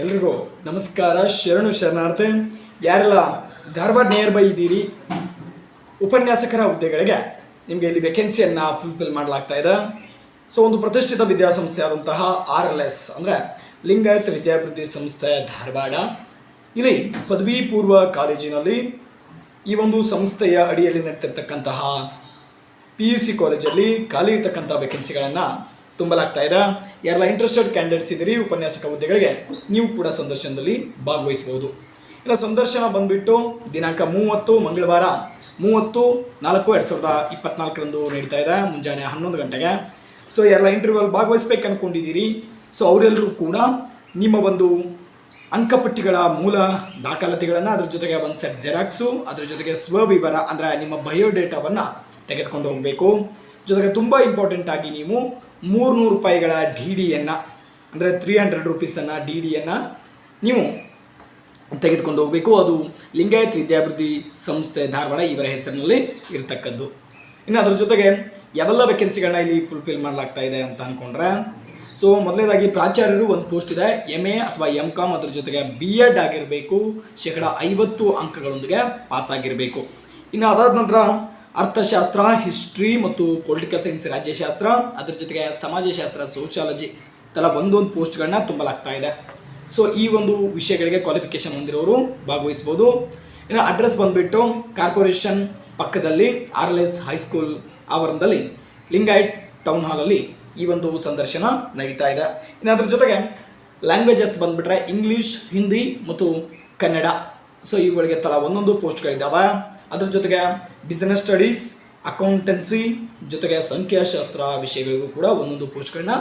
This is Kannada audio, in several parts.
ಎಲ್ರಿಗೂ ನಮಸ್ಕಾರ, ಶರಣು ಶರಣಾರ್ಥ. ಯಾರೆಲ್ಲ ಧಾರವಾಡ ನಿಯರ್ ಬೈ ಇದ್ದೀರಿ, ಉಪನ್ಯಾಸಕರ ಹುದ್ದೆಗಳಿಗೆ ನಿಮಗೆ ಇಲ್ಲಿ ವೇಕೆನ್ಸಿಯನ್ನು ಫುಲ್ಫಿಲ್ ಮಾಡಲಾಗ್ತಾ ಇದೆ. ಸೊ ಒಂದು ಪ್ರತಿಷ್ಠಿತ ವಿದ್ಯಾಸಂಸ್ಥೆ ಆದಂತಹ ಆರ್ ಎಲ್ ಎಸ್ ಅಂದರೆ ಲಿಂಗಾಯತ್ ವಿದ್ಯಾಭಿವೃದ್ಧಿ ಸಂಸ್ಥೆ ಧಾರವಾಡ. ಇಲ್ಲಿ ಪದವಿ ಪೂರ್ವ ಕಾಲೇಜಿನಲ್ಲಿ ಈ ಒಂದು ಸಂಸ್ಥೆಯ ಅಡಿಯಲ್ಲಿ ನಡೆತಿರ್ತಕ್ಕಂತಹ ಪಿ ಯು ಸಿ ಕಾಲೇಜಲ್ಲಿ ಖಾಲಿ ಇರ್ತಕ್ಕಂಥ ವೇಕೆನ್ಸಿಗಳನ್ನು ತುಂಬಲಾಗ್ತಾ ಇದೆ. ಯಾರೆಲ್ಲ ಇಂಟ್ರೆಸ್ಟೆಡ್ ಕ್ಯಾಂಡಿಡೇಟ್ಸ್ ಇದ್ದೀರಿ ಉಪನ್ಯಾಸಕ ಹುದ್ದೆಗಳಿಗೆ, ನೀವು ಕೂಡ ಸಂದರ್ಶನದಲ್ಲಿ ಭಾಗವಹಿಸಬಹುದು. ಇನ್ನು ಸಂದರ್ಶನ ಬಂದುಬಿಟ್ಟು ದಿನಾಂಕ ಮೂವತ್ತು, ಮಂಗಳವಾರ ಮೂವತ್ತು, ನಾಲ್ಕು, ಎರಡು ಸಾವಿರದ ಇಪ್ಪತ್ನಾಲ್ಕರಂದು ನಡೀತಾ ಇದೆ, ಮುಂಜಾನೆ ಹನ್ನೊಂದು ಗಂಟೆಗೆ. ಸೊ ಯಾರೆಲ್ಲ ಇಂಟರ್ವ್ಯೂವಲ್ಲಿ ಭಾಗವಹಿಸ್ಬೇಕು ಅಂದ್ಕೊಂಡಿದ್ದೀರಿ ಸೊ ಅವರೆಲ್ಲರೂ ಕೂಡ ನಿಮ್ಮ ಒಂದು ಅಂಕಪಟ್ಟಿಗಳ ಮೂಲ ದಾಖಲಾತಿಗಳನ್ನು ಅದ್ರ ಜೊತೆಗೆ ಒಂದು ಸೆಟ್ ಜೆರಾಕ್ಸು ಅದ್ರ ಜೊತೆಗೆ ಸ್ವವಿವರ, ಅಂದರೆ ನಿಮ್ಮ ಬಯೋಡೇಟಾವನ್ನು ತೆಗೆದುಕೊಂಡು ಹೋಗಬೇಕು. ಜೊತೆಗೆ ತುಂಬ ಇಂಪಾರ್ಟೆಂಟ್ ಆಗಿ ನೀವು ಮೂರುನೂರು ರೂಪಾಯಿಗಳ ಡಿ ಡಿಯನ್ನು ಅಂದರೆ ತ್ರೀ ಹಂಡ್ರೆಡ್ ರುಪೀಸನ್ನು ಡಿ ಡಿಯನ್ನು ನೀವು ತೆಗೆದುಕೊಂಡು ಹೋಗಬೇಕು. ಅದು ಲಿಂಗಾಯತ್ ವಿದ್ಯಾಭಿವೃದ್ಧಿ ಸಂಸ್ಥೆ ಧಾರವಾಡ ಇವರ ಹೆಸರಿನಲ್ಲಿ ಇರತಕ್ಕದ್ದು. ಇನ್ನು ಅದ್ರ ಜೊತೆಗೆ ಯಾವೆಲ್ಲ ವೇಕೆನ್ಸಿಗಳನ್ನ ಇಲ್ಲಿ ಫುಲ್ಫಿಲ್ ಮಾಡಲಾಗ್ತಾ ಇದೆ ಅಂತ ಅಂದ್ಕೊಂಡ್ರೆ ಸೊ ಮೊದಲನೇದಾಗಿ ಪ್ರಾಚಾರ್ಯರು ಒಂದು ಪೋಸ್ಟ್ ಇದೆ ಎಂ ಎ ಅಥವಾ ಎಂ ಕಾಮ್ ಅದ್ರ ಜೊತೆಗೆ ಬಿ ಎಡ್ ಆಗಿರಬೇಕು, ಶೇಕಡ ಐವತ್ತು ಅಂಕಗಳೊಂದಿಗೆ ಪಾಸ್ ಆಗಿರಬೇಕು. ಇನ್ನು ಅದಾದ ನಂತರ ಅರ್ಥಶಾಸ್ತ್ರ ಹಿಸ್ಟ್ರಿ ಮತ್ತು ಪೊಲಿಟಿಕಲ್ ಸೈನ್ಸ್ ರಾಜ್ಯಶಾಸ್ತ್ರ, ಅದ್ರ ಜೊತೆಗೆ ಸಮಾಜಶಾಸ್ತ್ರ ಸೋಷಾಲಜಿ ತಲಾ ಒಂದೊಂದು ಪೋಸ್ಟ್ಗಳನ್ನ ತುಂಬಲಾಗ್ತಾ ಇದೆ. ಸೊ ಈ ಒಂದು ವಿಷಯಗಳಿಗೆ ಕ್ವಾಲಿಫಿಕೇಶನ್ ಹೊಂದಿರೋರು ಭಾಗವಹಿಸ್ಬೋದು. ಇನ್ನು ಅಡ್ರೆಸ್ ಬಂದುಬಿಟ್ಟು ಕಾರ್ಪೊರೇಷನ್ ಪಕ್ಕದಲ್ಲಿ ಆರ್ ಎಲ್ ಎಸ್ ಹೈಸ್ಕೂಲ್ ಆವರಣದಲ್ಲಿ ಲಿಂಗಾಯಿಟ್ ಟೌನ್ ಹಾಲಲ್ಲಿ ಈ ಒಂದು ಸಂದರ್ಶನ ನಡೀತಾ ಇದೆ. ಇನ್ನು ಅದ್ರ ಜೊತೆಗೆ ಲ್ಯಾಂಗ್ವೇಜಸ್ ಬಂದುಬಿಟ್ರೆ ಇಂಗ್ಲೀಷ್ ಹಿಂದಿ ಮತ್ತು ಕನ್ನಡ ಸೊ ಇವುಗಳಿಗೆ ತಲಾ ಒಂದೊಂದು ಪೋಸ್ಟ್ಗಳಿದ್ದಾವೆ ಅದ್ರ ಜೊತೆಗೆ ಬಿಸ್ನೆಸ್ ಸ್ಟಡೀಸ್ ಅಕೌಂಟೆನ್ಸಿ ಜೊತೆಗೆ ಸಂಖ್ಯಾಶಾಸ್ತ್ರ ವಿಷಯಗಳಿಗೂ ಕೂಡ ಒಂದೊಂದು ಪೋಸ್ಟ್ಗಳನ್ನ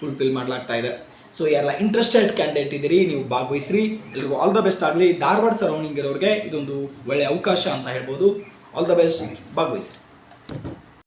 ಫುಲ್ಫಿಲ್ ಮಾಡಲಾಗ್ತಾ ಇದೆ. ಸೊ ಯಾರೆಲ್ಲ ಇಂಟ್ರೆಸ್ಟೆಡ್ ಕ್ಯಾಂಡಿಡೇಟ್ ಇದ್ದೀರಿ, ನೀವು ಭಾಗವಹಿಸ್ರಿ. ಎಲ್ರಿಗೂ ಆಲ್ ದ ಬೆಸ್ಟ್ ಆಗಲಿ. ಧಾರವಾಡ ಸರೌಂಡಿಂಗ್ ಇರೋರಿಗೆ ಇದೊಂದು ಒಳ್ಳೆಯ ಅವಕಾಶ ಅಂತ ಹೇಳ್ಬೋದು. All the best ಭಾಗವಹಿಸ್ರಿ.